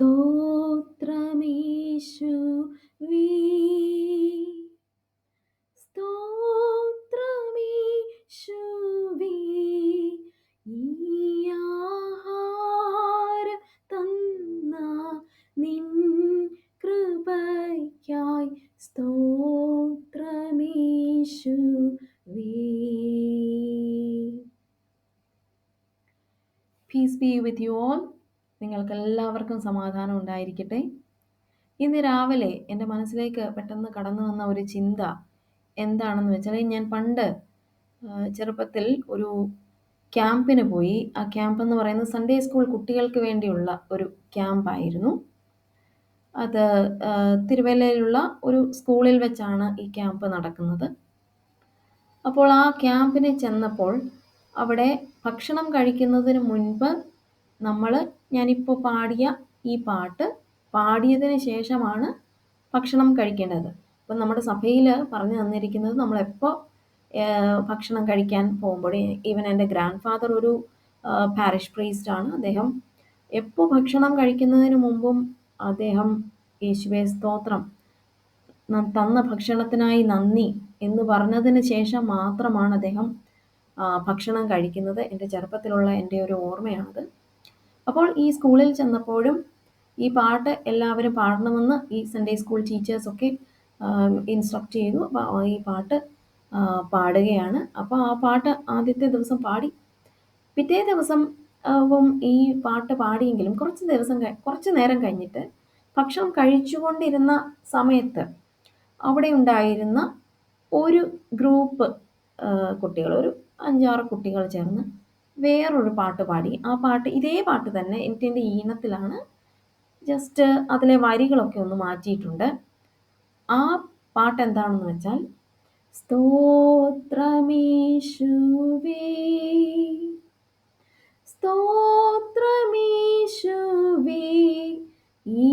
സ്തോത്രമീശുവേ സ്തോത്രമീശുവേ ഈ ആഹാരം തന്ന നിൻ കൃപയ്ക്കായി സ്തോത്രമീശുവേ peace be with you all നിങ്ങൾക്ക് എല്ലാവർക്കും സമാധാനം ഉണ്ടായിരിക്കട്ടെ. ഇന്ന് രാവിലെ എന്റെ മനസ്സിലേക്ക് പെട്ടെന്ന് കടന്നു വന്ന ഒരു ചിന്ത എന്താണെന്ന് വെച്ചാൽ ഞാൻ പണ്ട് ചെറുപ്പത്തിൽ ഒരു ക്യാമ്പിന് പോയി. ആ ക്യാമ്പ് എന്ന് പറയുന്നത് സൺഡേ സ്കൂൾ കുട്ടികൾക്ക് വേണ്ടിയുള്ള ഒരു ക്യാമ്പായിരുന്നു. അത് തിരുവല്ലയിലുള്ള ഒരു സ്കൂളിൽ വെച്ചാണ് ഈ ക്യാമ്പ് നടക്കുന്നത്. അപ്പോൾ ആ ക്യാമ്പിന് ചെന്നപ്പോൾ അവിടെ ഭക്ഷണം കഴിക്കുന്നതിന് മുൻപ് നമ്മൾ ഞാനിപ്പോൾ പാടിയ ഈ പാട്ട് പാടിയതിന് ശേഷമാണ് ഭക്ഷണം കഴിക്കേണ്ടത്. അപ്പം നമ്മുടെ സഭയിൽ പറഞ്ഞു തന്നിരിക്കുന്നത് നമ്മളെപ്പോൾ ഭക്ഷണം കഴിക്കാൻ പോകുമ്പോൾ ഈവൻ എന്റെ ഗ്രാൻഡ് ഫാദർ ഒരു പാരിഷ് പ്രീസ്റ്റ് ആണ്. അദ്ദേഹം എപ്പോൾ ഭക്ഷണം കഴിക്കുന്നതിന് മുമ്പും അദ്ദേഹം യേശുവേ സ്തോത്രം തന്ന ഭക്ഷണത്തിനായി നന്ദി എന്ന് പറഞ്ഞതിന് ശേഷം മാത്രമാണ് അദ്ദേഹം ഭക്ഷണം കഴിക്കുന്നത്. എന്റെ ചെറുപ്പത്തിലുള്ള എന്റെ ഒരു ഓർമ്മയാണത്. അപ്പോൾ ഈ സ്കൂളിൽ ചെന്നപ്പോഴും ഈ പാട്ട് എല്ലാവരും പാടണമെന്ന് ഈ സൺഡേ സ്കൂൾ ടീച്ചേഴ്സൊക്കെ ഇൻസ്ട്രക്ട് ചെയ്തു. അപ്പോൾ ഈ പാട്ട് പാടുകയാണ്. അപ്പോൾ ആ പാട്ട് ആദ്യത്തെ ദിവസം പാടി. പിറ്റേ ദിവസം ഈ പാട്ട് പാടിയെങ്കിലും കുറച്ച് ദിവസം കുറച്ച് നേരം കഴിഞ്ഞിട്ട് ഭക്ഷണം കഴിച്ചുകൊണ്ടിരുന്ന സമയത്ത് അവിടെ ഉണ്ടായിരുന്ന ഒരു ഗ്രൂപ്പ് കുട്ടികൾ ഒരു അഞ്ചാറ് കുട്ടികൾ ചേർന്ന് വേറൊരു പാട്ട് പാടി. ആ പാട്ട് ഇതേ പാട്ട് തന്നെ എനിക്ക് എന്റെ ഈണത്തിലാണ് ജസ്റ്റ് അതിലെ വരികളൊക്കെ ഒന്ന് മാറ്റിയിട്ടുണ്ട്. ആ പാട്ട് എന്താണെന്ന് വെച്ചാൽ സ്തോത്രമീശുവേ സ്തോത്രമീശുവേ ഈ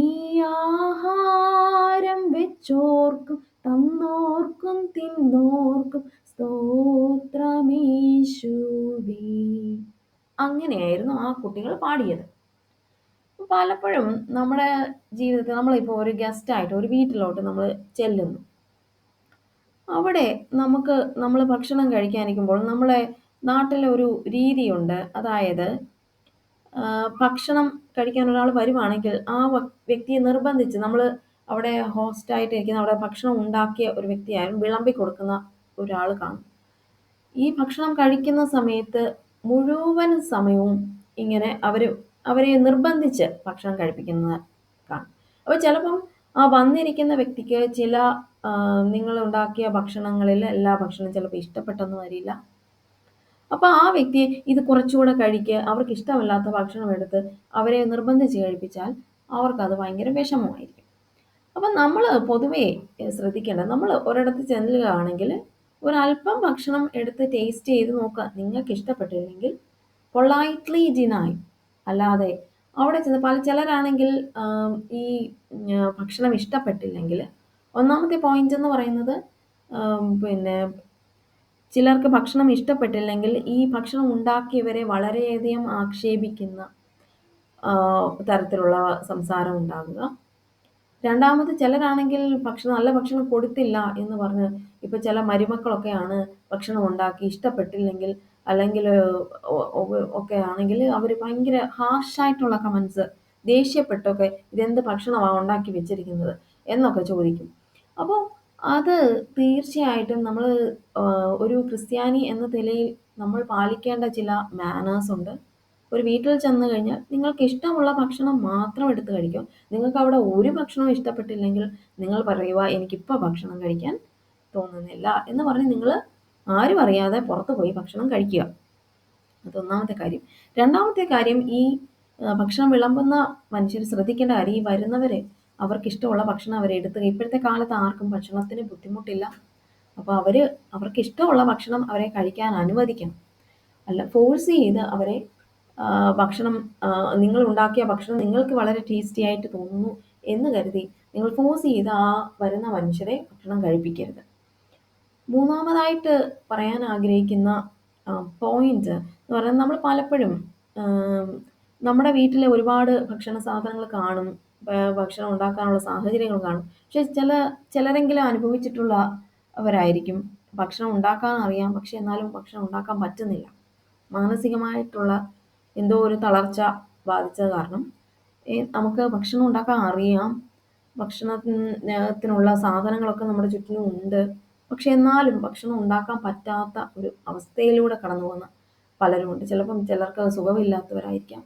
ആഹാരം വെച്ചോർക്കും തന്നോർക്കും തിന്നോർക്കും സ്തോത്രമീശുവേ അങ്ങനെയായിരുന്നു ആ കുട്ടികൾ പാടിയത്. പലപ്പോഴും നമ്മുടെ ജീവിതത്തിൽ നമ്മളിപ്പോൾ ഒരു ഗസ്റ്റായിട്ട് ഒരു വീട്ടിലോട്ട് നമ്മൾ ചെല്ലുന്നു. അവിടെ നമുക്ക് നമ്മൾ ഭക്ഷണം കഴിക്കാനിരിക്കുമ്പോൾ നമ്മളെ നാട്ടിലെ ഒരു രീതിയുണ്ട്. അതായത് ഭക്ഷണം കഴിക്കാൻ ഒരാൾ വരുവാണെങ്കിൽ ആ വ്യക്തിയെ നിർബന്ധിച്ച് നമ്മൾ അവിടെ ഹോസ്റ്റായിട്ട് ഇരിക്കുന്ന അവിടെ ഭക്ഷണം ഉണ്ടാക്കിയ ഒരു വ്യക്തിയായാലും വിളമ്പി കൊടുക്കുന്ന ഒരാൾ കാണും. ഈ ഭക്ഷണം കഴിക്കുന്ന സമയത്ത് മുഴുവൻ സമയവും ഇങ്ങനെ അവർ അവരെ നിർബന്ധിച്ച് ഭക്ഷണം കഴിപ്പിക്കുന്നത് കാണും. അപ്പോൾ ചിലപ്പം ആ വന്നിരിക്കുന്ന വ്യക്തിക്ക് ചില നിങ്ങൾ ഉണ്ടാക്കിയ ഭക്ഷണങ്ങളിൽ എല്ലാ ഭക്ഷണവും ചിലപ്പോൾ ഇഷ്ടപ്പെട്ടെന്ന് വരില്ല. അപ്പോൾ ആ വ്യക്തി ഇത് കുറച്ചുകൂടെ കഴിക്കുക അവർക്ക് ഇഷ്ടമല്ലാത്ത ഭക്ഷണം എടുത്ത് അവരെ നിർബന്ധിച്ച് കഴിപ്പിച്ചാൽ അവർക്കത് ഭയങ്കര വിഷമമായിരിക്കും. അപ്പം നമ്മൾ പൊതുവേ ശ്രദ്ധിക്കേണ്ടത് നമ്മൾ ഒരിടത്ത് ചെല്ലുകയാണെങ്കിൽ ഒരല്പം ഭക്ഷണം എടുത്ത് ടേസ്റ്റ് ചെയ്ത് നോക്കുക. നിങ്ങൾക്ക് ഇഷ്ടപ്പെട്ടില്ലെങ്കിൽ പൊളൈറ്റ്ലി ഡിനായി അല്ലാതെ അവിടെ ചെന്ന് പല ചിലരാണെങ്കിൽ ഈ ഭക്ഷണം ഇഷ്ടപ്പെട്ടില്ലെങ്കിൽ ഒന്നാമത്തെ പോയിന്റ് എന്ന് പറയുന്നത് പിന്നെ ചിലർക്ക് ഭക്ഷണം ഇഷ്ടപ്പെട്ടില്ലെങ്കിൽ ഈ ഭക്ഷണം ഉണ്ടാക്കിയവരെ വളരെയധികം ആക്ഷേപിക്കുന്ന തരത്തിലുള്ള സംസാരം ഉണ്ടാകുക രണ്ടാമത് ചിലരാണെങ്കിൽ ഭക്ഷണം നല്ല ഭക്ഷണം കൊടുത്തില്ല എന്ന് പറഞ്ഞ് ഇപ്പം ചില മരുമക്കളൊക്കെയാണ് ഭക്ഷണം ഉണ്ടാക്കി ഇഷ്ടപ്പെട്ടില്ലെങ്കിൽ അല്ലെങ്കിൽ ഒക്കെ ആണെങ്കിൽ അവർ ഭയങ്കര ഹാർഷായിട്ടുള്ള കമൻസ് ദേഷ്യപ്പെട്ടൊക്കെ ഇതെന്ത് ഭക്ഷണമാണ് ഉണ്ടാക്കി വെച്ചിരിക്കുന്നത് എന്നൊക്കെ ചോദിക്കും. അപ്പോൾ അത് തീർച്ചയായിട്ടും നമ്മൾ ഒരു ക്രിസ്ത്യാനി എന്ന നിലയിൽ നമ്മൾ പാലിക്കേണ്ട ചില മാനേഴ്സ് ഉണ്ട്. ഒരു വീട്ടിൽ ചെന്ന് കഴിഞ്ഞാൽ നിങ്ങൾക്ക് ഇഷ്ടമുള്ള ഭക്ഷണം മാത്രം എടുത്ത് കഴിക്കും. നിങ്ങൾക്ക് അവിടെ ഒരു ഭക്ഷണവും ഇഷ്ടപ്പെട്ടില്ലെങ്കിൽ നിങ്ങൾ പറയുക എനിക്കിപ്പോൾ ഭക്ഷണം കഴിക്കാൻ തോന്നുന്നില്ല എന്ന് പറഞ്ഞ് നിങ്ങൾ ആരും അറിയാതെ പുറത്ത് പോയി ഭക്ഷണം കഴിക്കുക. അതൊന്നാമത്തെ കാര്യം. രണ്ടാമത്തെ കാര്യം ഈ ഭക്ഷണം വിളമ്പുന്ന മനുഷ്യർ ശ്രദ്ധിക്കേണ്ട കാര്യം ഈ വരുന്നവരെ അവർക്ക് ഇഷ്ടമുള്ള ഭക്ഷണം അവർ എടുത്ത് ഇപ്പോഴത്തെ കാലത്ത് ആർക്കും ഭക്ഷണത്തിന് ബുദ്ധിമുട്ടില്ല. അപ്പോൾ അവർ അവർക്ക് ഇഷ്ടമുള്ള ഭക്ഷണം അവരെ കഴിക്കാൻ അനുവദിക്കണം. അല്ല ഫോഴ്സ് ചെയ്ത് അവരെ ഭക്ഷണം നിങ്ങൾ ഉണ്ടാക്കിയ ഭക്ഷണം നിങ്ങൾക്ക് വളരെ ടേസ്റ്റി ആയിട്ട് തോന്നുന്നു എന്ന് കരുതി നിങ്ങൾ ഫോഴ്സ് ചെയ്ത് ആ വരുന്ന മനുഷ്യരെ ഭക്ഷണം കഴിപ്പിക്കരുത്. മൂന്നാമതായിട്ട് പറയാൻ ആഗ്രഹിക്കുന്ന പോയിന്റ് എന്ന് പറയുന്നത് നമ്മൾ പലപ്പോഴും നമ്മുടെ വീട്ടിൽ ഒരുപാട് ഭക്ഷണ സാധനങ്ങൾ കാണും ഭക്ഷണം ഉണ്ടാക്കാനുള്ള സാഹചര്യങ്ങൾ കാണും. പക്ഷെ ചില ചിലരെങ്കിലും അനുഭവിച്ചിട്ടുള്ളവരായിരിക്കും ഭക്ഷണം ഉണ്ടാക്കാൻ അറിയാം പക്ഷെ എന്നാലും ഭക്ഷണം ഉണ്ടാക്കാൻ പറ്റുന്നില്ല. മാനസികമായിട്ടുള്ള എന്തോ ഒരു തളർച്ച ബാധിച്ചത് കാരണം. നമുക്ക് ഭക്ഷണം ഉണ്ടാക്കാൻ അറിയാം. ഭക്ഷണത്തിനുള്ള സാധനങ്ങളൊക്കെ നമ്മുടെ ചുറ്റിനും ഉണ്ട്. പക്ഷെ എന്നാലും ഭക്ഷണം ഉണ്ടാക്കാൻ പറ്റാത്ത ഒരു അവസ്ഥയിലൂടെ കടന്നു പോകുന്ന പലരുമുണ്ട് ചിലപ്പം ചിലർക്ക് സുഖമില്ലാത്തവരായിരിക്കാം.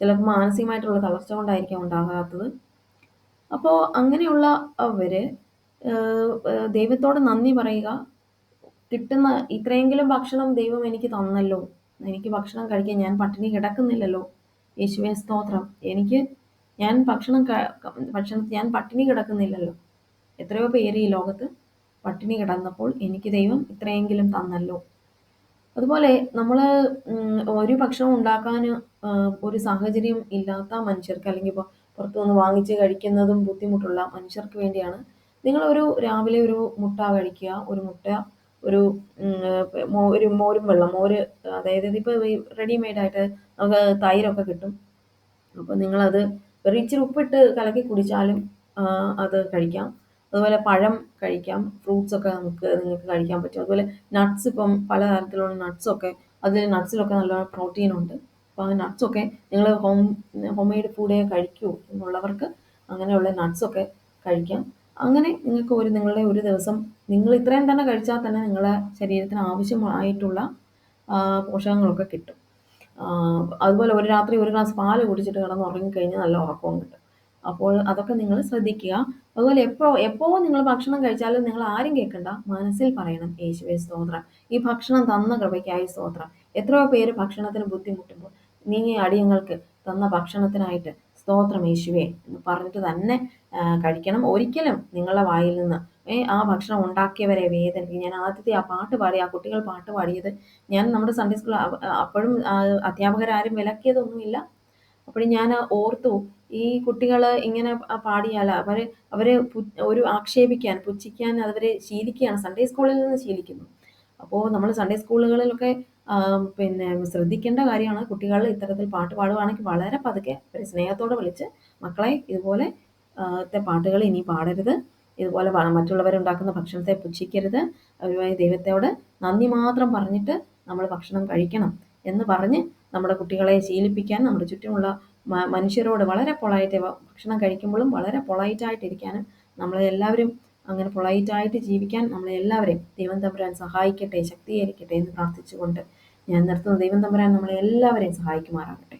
ചിലപ്പോൾ മാനസികമായിട്ടുള്ള തളർച്ച കൊണ്ടായിരിക്കാം ഉണ്ടാകാത്തത്. അപ്പോൾ അങ്ങനെയുള്ള അവർ ദൈവത്തോട് നന്ദി പറയുക. കിട്ടുന്ന ഇത്രയെങ്കിലും ഭക്ഷണം ദൈവം എനിക്ക് തന്നല്ലോ. എനിക്ക് ഭക്ഷണം കഴിക്കാൻ ഞാൻ പട്ടിണി കിടക്കുന്നില്ലല്ലോ. യേശുവേ സ്തോത്രം. എനിക്ക് ഞാൻ ഭക്ഷണം ഭക്ഷണം ഞാൻ പട്ടിണി കിടക്കുന്നില്ലല്ലോ. എത്രയോ പേര് ഈ ലോകത്ത് പട്ടിണി കിടന്നപ്പോൾ എനിക്ക് ദൈവം ഇത്രയെങ്കിലും തന്നല്ലോ. അതുപോലെ നമ്മൾ ഒരു ഭക്ഷണം ഉണ്ടാക്കാൻ ഒരു സാഹചര്യം ഇല്ലാത്ത മനുഷ്യർക്ക് അല്ലെങ്കിൽ ഇപ്പോൾ പുറത്തു നിന്ന് വാങ്ങിച്ച് കഴിക്കുന്നതും ബുദ്ധിമുട്ടുള്ള മനുഷ്യർക്ക് വേണ്ടിയാണ് നിങ്ങളൊരു രാവിലെ ഒരു മുട്ട കഴിക്കുക ഒരു മുട്ട ഒരു ഒരു മോരും വെള്ളം മോര് അതായത് ഇതിപ്പോൾ റെഡിമെയ്ഡായിട്ട് നമുക്ക് തൈരൊക്കെ കിട്ടും. അപ്പോൾ നിങ്ങളത് വെറും ഇച്ചിരി ഉപ്പിട്ട് കലക്കി കുടിച്ചാലും അത് കഴിക്കാം. അതുപോലെ പഴം കഴിക്കാം ഫ്രൂട്ട്സൊക്കെ നമുക്ക് നിങ്ങൾക്ക് കഴിക്കാൻ പറ്റും. അതുപോലെ നട്ട്സ് ഇപ്പം പലതരത്തിലുള്ള നട്ട്സൊക്കെ അതിൽ നട്ട്സിലൊക്കെ നല്ല പ്രോട്ടീൻ ഉണ്ട്. അപ്പോൾ ആ നട്ട്സൊക്കെ നിങ്ങൾ ഹോം ഹോം മെയ്ഡ് ഫുഡേ കഴിക്കൂ എന്നുള്ളവർക്ക് അങ്ങനെയുള്ള നട്ട്സൊക്കെ കഴിക്കാം. അങ്ങനെ നിങ്ങൾക്ക് ഒരു നിങ്ങളുടെ ഒരു ദിവസം നിങ്ങൾ ഇത്രയും തന്നെ കഴിച്ചാൽ തന്നെ നിങ്ങളുടെ ശരീരത്തിന് ആവശ്യമായിട്ടുള്ള പോഷകങ്ങളൊക്കെ കിട്ടും. അതുപോലെ ഒരു രാത്രി ഒരു ഗ്ലാസ് പാൽ കുടിച്ചിട്ട് കിടന്ന് ഉറങ്ങിക്കഴിഞ്ഞാൽ നല്ല ഉറക്കവും കിട്ടും. അപ്പോൾ അതൊക്കെ നിങ്ങൾ ശ്രദ്ധിക്കുക. അതുപോലെ എപ്പോ എപ്പോ നിങ്ങൾ ഭക്ഷണം കഴിച്ചാലും നിങ്ങൾ ആരും കേൾക്കണ്ട. മനസ്സിൽ പറയണം യേശുവേ സ്തോത്രം. ഈ ഭക്ഷണം തന്ന കൃപയ്ക്കായി സ്തോത്രം. എത്രയോ പേര് ഭക്ഷണത്തിന് ബുദ്ധിമുട്ടുമ്പോൾ നീ അടിയങ്ങൾക്ക് തന്ന ഭക്ഷണത്തിനായിട്ട് സ്തോത്രം യേശുവേ എന്ന് പറഞ്ഞിട്ട് തന്നെ കഴിക്കണം. ഒരിക്കലും നിങ്ങളുടെ വായിൽ നിന്ന് ഏ ആ ഭക്ഷണം ഉണ്ടാക്കിയവരെ വേദനിപ്പിക്കും ഞാൻ ആദ്യത്തെ ആ പാട്ട് പാടി ആ കുട്ടികൾ പാട്ട് പാടിയത് ഞാൻ നമ്മുടെ സൺഡേ സ്കൂൾ അപ്പോഴും അധ്യാപകരാരും വിലക്കിയതൊന്നുമില്ല. അപ്പോഴും ഞാൻ ഓർത്തു ഈ കുട്ടികൾ ഇങ്ങനെ പാടിയാൽ അവർ അവരെ ഒരു ആക്ഷേപിക്കാൻ പുച്ഛിക്കാൻ അവരെ ശീലിക്കുകയാണ്. സൺഡേ സ്കൂളിൽ നിന്ന് ശീലിക്കുന്നു. അപ്പോൾ നമ്മൾ സൺഡേ സ്കൂളുകളിലൊക്കെ പിന്നെ ശ്രദ്ധിക്കേണ്ട കാര്യമാണ്. കുട്ടികൾ ഇത്തരത്തിൽ പാട്ട് പാടുവാണെങ്കിൽ വളരെ പതുക്കെ ഒരു സ്നേഹത്തോടെ വിളിച്ച് മക്കളെ ഇതുപോലെ പാട്ടുകൾ ഇനി പാടരുത്. ഇതുപോലെ മറ്റുള്ളവരുണ്ടാക്കുന്ന ഭക്ഷണത്തെ പുച്ഛിക്കരുത്. അവരുമായി ദൈവത്തോട് നന്ദി മാത്രം പറഞ്ഞിട്ട് നമ്മൾ ഭക്ഷണം കഴിക്കണം എന്ന് പറഞ്ഞ് നമ്മുടെ കുട്ടികളെ ശീലിപ്പിക്കാൻ നമ്മുടെ ചുറ്റുമുള്ള മനുഷ്യരോട് വളരെ പൊളൈറ്റ് ഭക്ഷണം കഴിക്കുമ്പോഴും വളരെ പൊളൈറ്റായിട്ടിരിക്കാനും നമ്മളെല്ലാവരും അങ്ങനെ പൊളൈറ്റായിട്ട് ജീവിക്കാൻ നമ്മളെ എല്ലാവരെയും ദൈവം തമ്പുരാൻ സഹായിക്കട്ടെ ശക്തീകരിക്കട്ടെ എന്ന് പ്രാർത്ഥിച്ചുകൊണ്ട് ഞാൻ നിർത്തുന്നു. ദൈവം തമ്പുരാൻ നമ്മളെ എല്ലാവരെയും സഹായിക്കുമാറാകട്ടെ.